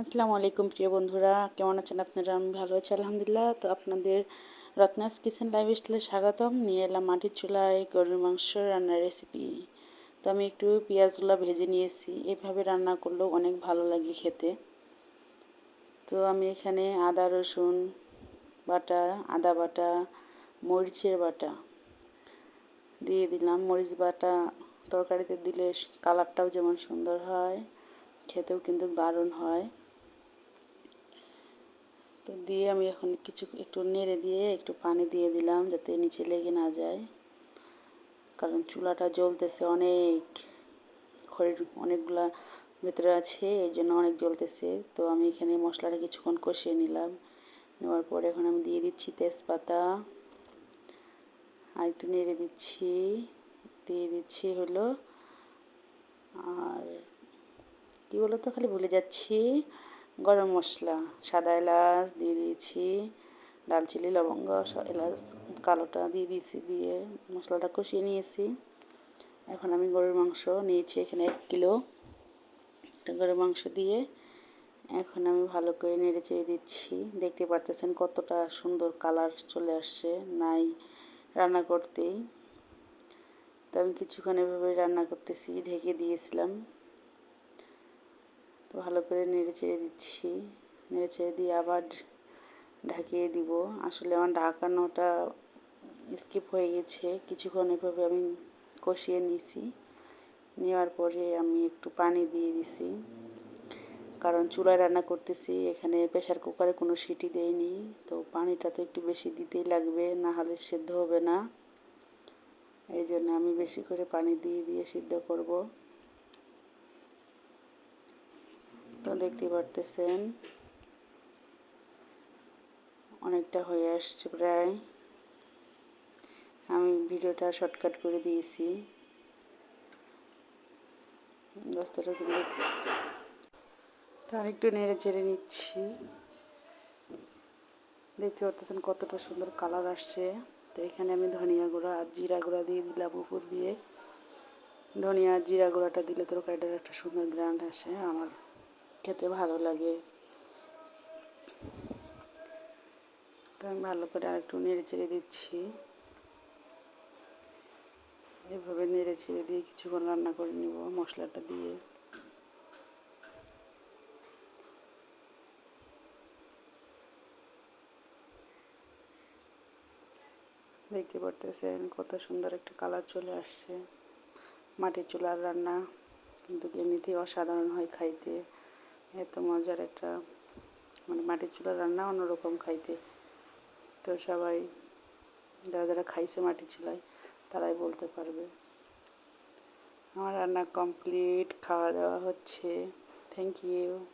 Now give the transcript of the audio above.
আসসালামু আলাইকুম প্রিয় বন্ধুরা, কেমন আছেন আপনারা? আমি ভালো আছি, আলহামদুলিল্লাহ। তো আপনাদের রত্নাস কিচেন লাইভ স্টাইলে স্বাগতম। নিয়ে এলাম মাটির চুলায় গরুর মাংস রান্নার রেসিপি তো আমি একটু পেঁয়াজগুলো ভেজে নিয়েছি। এভাবে রান্না করলেও অনেক ভালো লাগে খেতে। তো আমি এখানে আদা, রসুন বাটা, আদা বাটা, মরিচের বাটা দিয়ে দিলাম। মরিচ বাটা তরকারিতে দিলে কালারটাও যেমন সুন্দর হয়, খেতেও কিন্তু দারুণ হয়। তো দিয়ে আমি এখন কিছু একটু নেড়ে দিয়ে একটু পানি দিয়ে দিলাম যাতে নিচে লেগে না যায়। কারণ চুলাটা জ্বলতেছে অনেক, খড়ির অনেকগুলা ভেতরে আছে, এই জন্য অনেক জ্বলতেছে। তো আমি এখানে মশলাটা কিছুক্ষণ কষিয়ে নিলাম। নেওয়ার পরে এখন আমি দিয়ে দিচ্ছি তেজপাতা। আর একটু নেড়ে দিচ্ছি, দিয়ে দিচ্ছি হলো আর কী বলতো, খালি ভুলে যাচ্ছি। গরম মশলা, সাদা এলাচ দিয়ে দিয়েছি দালচিনি লবঙ্গ এলাচ কালোটা দিয়ে দিয়েছি, দিয়ে মশলাটা কষিয়ে নিয়েছি। এখন আমি গরুর মাংস নিয়েছি এখানে এক কিলো। গরুর মাংস দিয়ে এখন আমি ভালো করে নেড়ে চেড়ে দিচ্ছি। দেখতে পারতেছেন কতটা সুন্দর কালার চলে আসছে, নাই রান্না করতেই। তো আমি কিছুক্ষণ এভাবে রান্না করতেছি, ঢেকে দিয়েছিলাম। তো ভালো করে নেড়ে চেড়ে দিচ্ছি। নেড়ে চেড়ে দিয়ে আবার ঢাকিয়ে দিব। আসলে আমার ঢাকানোটা স্কিপ হয়ে গেছে। কিছুক্ষণ এভাবে আমি কষিয়ে নিয়েছি নেওয়ার পরে আমি একটু পানি দিয়ে দিছি। কারণ চুলায় রান্না করতেছি, এখানে প্রেশার কুকারে কোনো সিটি দেয়নি। তো পানিটা তো একটু বেশি দিতেই লাগবে, না হলে সেদ্ধ হবে না। এই জন্য আমি বেশি করে পানি দিয়ে দিয়ে সিদ্ধ করব। তো দেখতে পারতেছেন। অনেকটা হয়ে আসছে প্রায়। আমি ভিডিওটা শর্টকাট করে দিয়েছি। বস্তাটা কিন্তু তো আরেকটু নেড়ে চেড়ে নিচ্ছি। দেখতে পারতেছেন কতটা সুন্দর কালার আসছে। তো এখানে আমি ধনিয়া গুঁড়া আর জিরা গুঁড়া দিয়ে দিলাম উপর দিয়ে। ধনিয়া জিরা গুঁড়াটা দিলে তরকারিটার একটা সুন্দর গ্রান্ড আসে, আমার খেতে ভালো লাগে। তো আমি ভালো করে আরেকটু নেড়ে চেড়ে দিচ্ছি। এভাবে নেড়ে ছেড়ে দিয়ে কিছুক্ষণ রান্না করে নিব মশলাটা দিয়ে। দেখতে পারতেছেন কত সুন্দর একটা কালার চলে আসছে। মাটির চুলার রান্না। কিন্তু এমনিতেই অসাধারণ হয় খাইতে। এত মজার একটা মানে মাটির চুলার রান্না অন্যরকম খাইতে। তো সবাই, যারা যারা খাইছে মাটির চুলায়, তারাই বলতে পারবে। আমার রান্না কমপ্লিট খাওয়া দাওয়া হচ্ছে। Thank you